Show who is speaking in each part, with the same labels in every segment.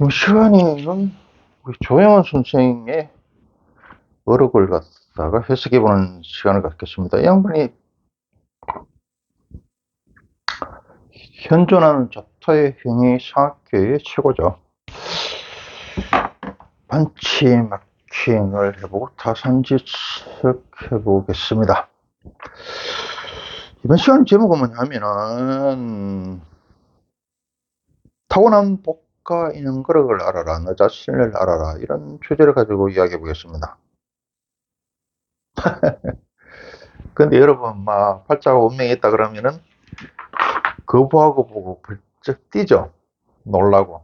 Speaker 1: 이 시간에는 우리 조영원 선생의 어록을 갖다가 해석해보는 시간을 갖겠습니다. 이 양반이 현존하는 자타의 행위 상학계의 최고죠. 반치마킹을 해보고 타산지석 해보겠습니다. 이번 시간 제목은 뭐냐면은 타고난 복 과 있는 거를 알아라 너 자신을 알아라 이런 주제를 가지고 이야기해 보겠습니다. 근데 여러분 막 팔자가 운명이 있다 그러면은 거부하고 보고 벌쩍 뛰죠. 놀라고.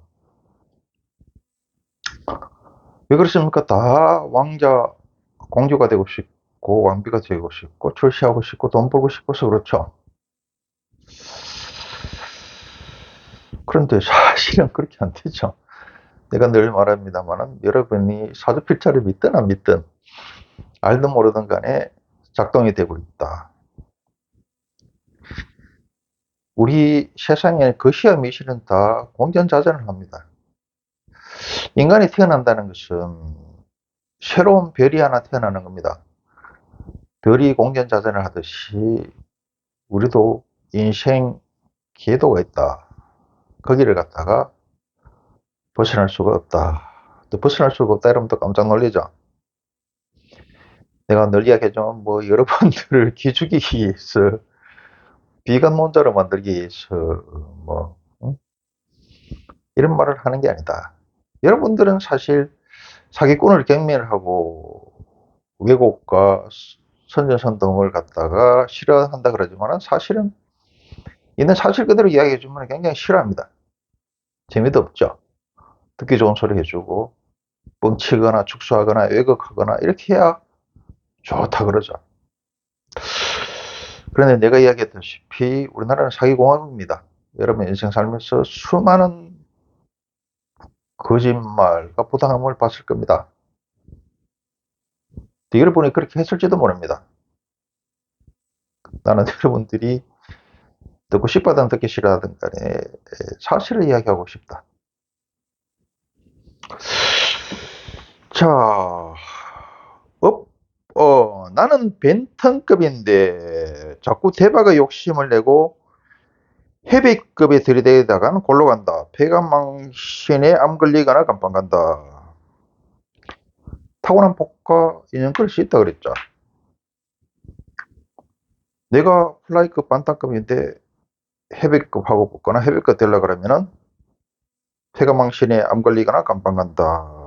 Speaker 1: 왜 그렇습니까? 다 왕자, 공주가 되고 싶고, 왕비가 되고 싶고, 출시하고 싶고, 돈 벌고 싶어서 그렇죠. 그런데 사실은 그렇게 안 되죠. 내가 늘 말합니다만은 여러분이 사주 필자를 믿든 안 믿든 알든 모르든 간에 작동이 되고 있다. 우리 세상에 거시와 미실은 다 공전자전을 합니다. 인간이 태어난다는 것은 새로운 별이 하나 태어나는 겁니다. 별이 공전자전을 하듯이 우리도 인생 궤도가 있다. 거기를 갖다가 벗어날 수가 없다. 또 벗어날 수가 없다 이러면 또 깜짝 놀리죠. 내가 늘 이야기하지만 뭐 여러분들을 기죽이기 위해서 비관론자로 만들기 위해서 뭐 응? 이런 말을 하는 게 아니다. 여러분들은 사실 사기꾼을 경멸하고 왜곡과 선전선동을 갖다가 싫어한다 그러지만 사실은 있는 사실 그대로 이야기해 주면 굉장히 싫어합니다. 재미도 없죠. 듣기 좋은 소리 해주고 뻥치거나 축소하거나 왜곡하거나 이렇게 해야 좋다 그러죠. 그런데 내가 이야기했다시피 우리나라는 사기공화국입니다. 여러분 인생 살면서 수많은 거짓말과 부당함을 봤을 겁니다. 보니 그렇게 했을지도 모릅니다. 나는 여러분들이 듣고 싶어든 듣기 싫어하든 간에 사실을 이야기하고 싶다. 자, 어, 어, 나는 벤턴급인데 자꾸 대박의 욕심을 내고 헤비급에 들이대다가는 골로 간다. 폐가망신에 암 걸리거나 감방 간다. 타고난 복과 인연 그럴 수 있다 그랬죠. 내가 플라이급 반탄급인데 헤비급하고 붙거나 헤비급 되려 그러면은 폐가망신에 암 걸리거나 감방 간다.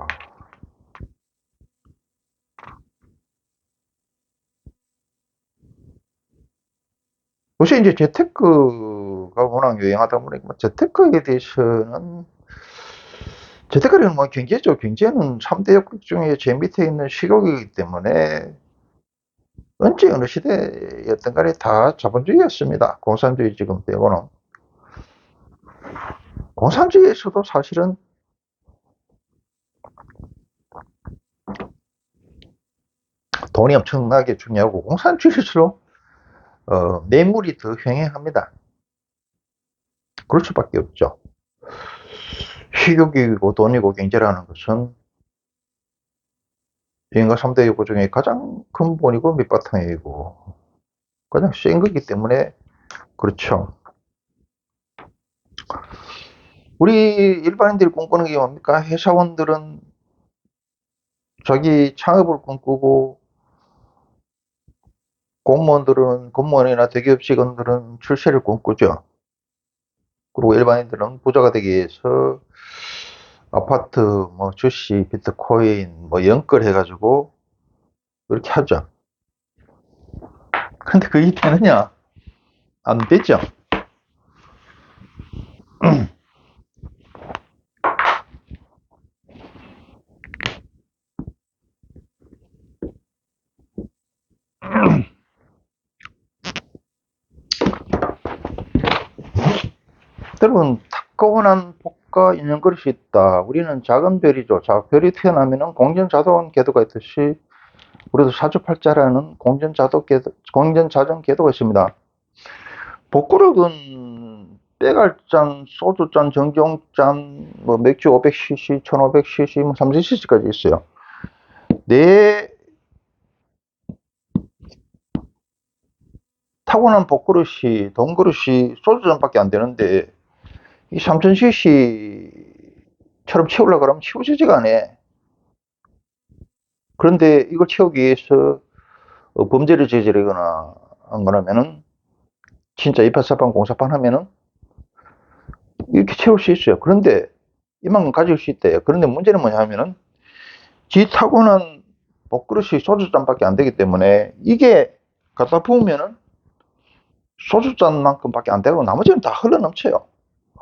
Speaker 1: 요새 이제 재테크가 워낙 유행하다 보니까 뭐 재테크에 대해서는 재테크는 뭐 경제죠. 경제는 3대 역국 중에 제일 밑에 있는 식욕이기 때문에 언제 어느 시대였던 간에 다 자본주의였습니다. 공산주의 지금 빼고는. 공산주의에서도 사실은 돈이 엄청나게 중요하고 공산주의일수록 어, 뇌물이 더 횡행합니다. 그럴 수밖에 없죠. 식욕이고 돈이고 경제라는 것은 인간 3대 요구 중에 가장 근본이고 밑바탕이고 가장 센 거기 때문에 그렇죠. 우리 일반인들이 꿈꾸는 게 뭡니까? 회사원들은 자기 창업을 꿈꾸고 공무원들은 공무원이나 대기업 직원들은 출세를 꿈꾸죠. 그리고 일반인들은 부자가 되기 위해서 아파트, 뭐 주식, 비트코인, 뭐 연끌 해가지고 그렇게 하죠. 근데 그게 되느냐? 안 되죠. 여러분, 타고난 복과 있는 것이 있다. 우리는 작은 별이죠. 자, 별이 태어나면은 공전자동 궤도가 있듯이 우리도 사주팔자라는 공전자동 궤도, 공전자전 궤도가 있습니다. 복구력은 빼갈잔, 소주잔, 정경잔, 뭐 맥주 500cc, 1500cc, 뭐 3000cc까지 있어요. 내 타고난 복그릇이, 돈그릇이 소주잔밖에 안 되는데, 이 3000cc처럼 채우려고 그러면 채워지지가 않아. 그런데 이걸 채우기 위해서 어, 범죄를 저지르거나 한 거라면은, 진짜 이파사판 공사판 하면은, 이렇게 채울 수 있어요. 그런데 이만큼 가질 수 있대요. 그런데 문제는 뭐냐 하면은, 지 타고난 복그릇이 소주잔밖에 안 되기 때문에, 이게 갖다 부으면은, 소주잔만큼밖에 안 되고 나머지는 다 흘러 넘쳐요.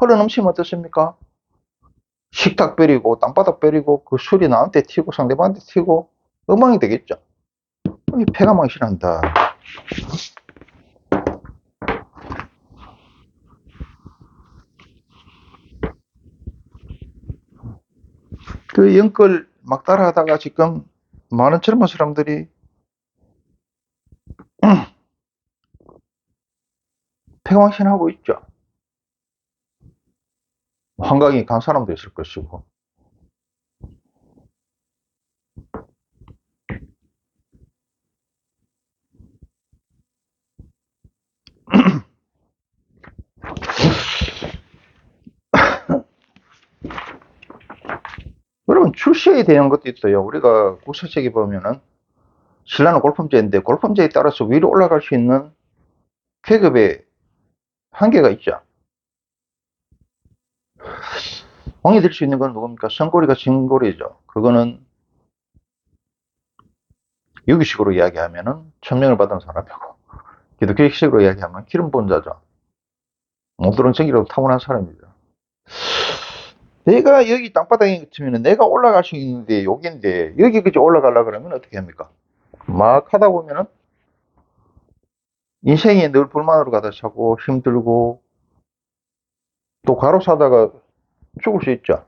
Speaker 1: 흘러 넘치면 어떻습니까? 식탁 버리고 땅바닥 버리고 그 술이 나한테 튀고 상대방한테 튀고 엉망이 되겠죠. 이 폐가 망신한다. 그 연끌 막 따라하다가 지금 많은 젊은 사람들이 폐광신하고 있죠. 환각이 간 사람도 있을 것이고. 여러분 출시에 대한 것도 있어요. 우리가 국사책에 보면은 신라는 골품제인데 골품제에 따라서 위로 올라갈 수 있는 계급의 한계가 있죠. 왕이 될 수 있는 건 누굽니까? 성골이가 진골이죠. 그거는 유기식으로 이야기하면은 천명을 받은 사람이고 기독교식으로 이야기하면 기름 본 자죠. 몽두렁 생기로 타고난 사람이죠. 내가 여기 땅바닥에 같으면 내가 올라갈 수 있는데 여기인데 여기까지 올라가려 그러면 어떻게 합니까? 막 하다 보면은 인생이 늘 불만으로 가다 차고 힘들고 또 가로 사다가 죽을 수 있죠.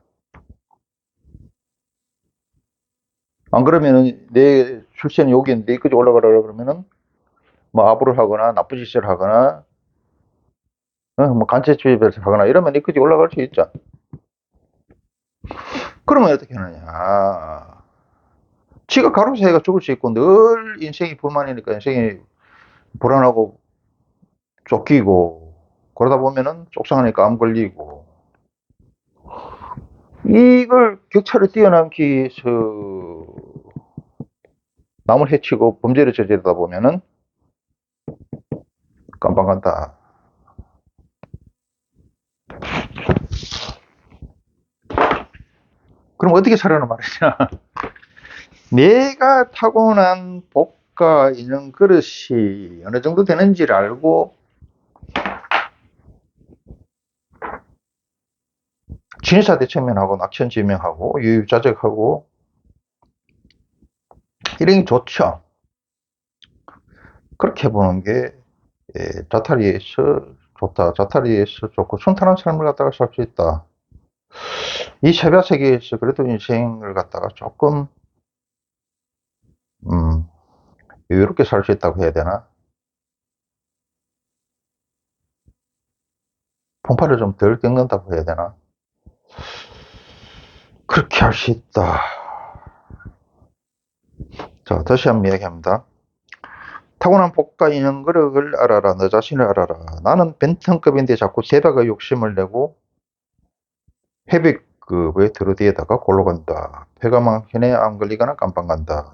Speaker 1: 안 그러면은 내 출세는 여기인데 여기까지 올라가라 그러면은 뭐 아부를 하거나 나쁜 짓을 하거나 어, 뭐 간체 주입을 하거나 이러면 여기까지 올라갈 수 있죠. 그러면 어떻게 하느냐. 지가 가로세가 죽을 수 있고 늘 인생이 불만이니까 인생이 불안하고 쫓기고 그러다 보면은 속상하니까 암 걸리고 이걸 격차를 뛰어넘기 위해서 남을 해치고 범죄를 저지르다 보면은 깜빵 간다. 그럼 어떻게 살아는 말이냐. 내가 타고난 복과 인연 그릇이 어느 정도 되는지를 알고 진사 대청면하고 낙천지명하고 유유자적하고 이런 게 좋죠. 그렇게 보는 게 예, 자타리에서 좋다. 자타리에서 좋고 순탄한 삶을 갖다가 살 수 있다. 이 세배 세계에서 그래도 인생을 갖다가 조금 음, 여유롭게 살 수 있다고 해야 되나? 풍파를 좀 덜 겪는다고 해야 되나? 그렇게 할 수 있다. 자, 다시 한번 이야기합니다. 타고난 복과 인연 그릇을 알아라. 너 자신을 알아라. 나는 벤턴급인데 자꾸 세다가 욕심을 내고 회백급의 드러디에다가 골로 간다. 폐가 망신에 안 걸리거나 깜빵 간다.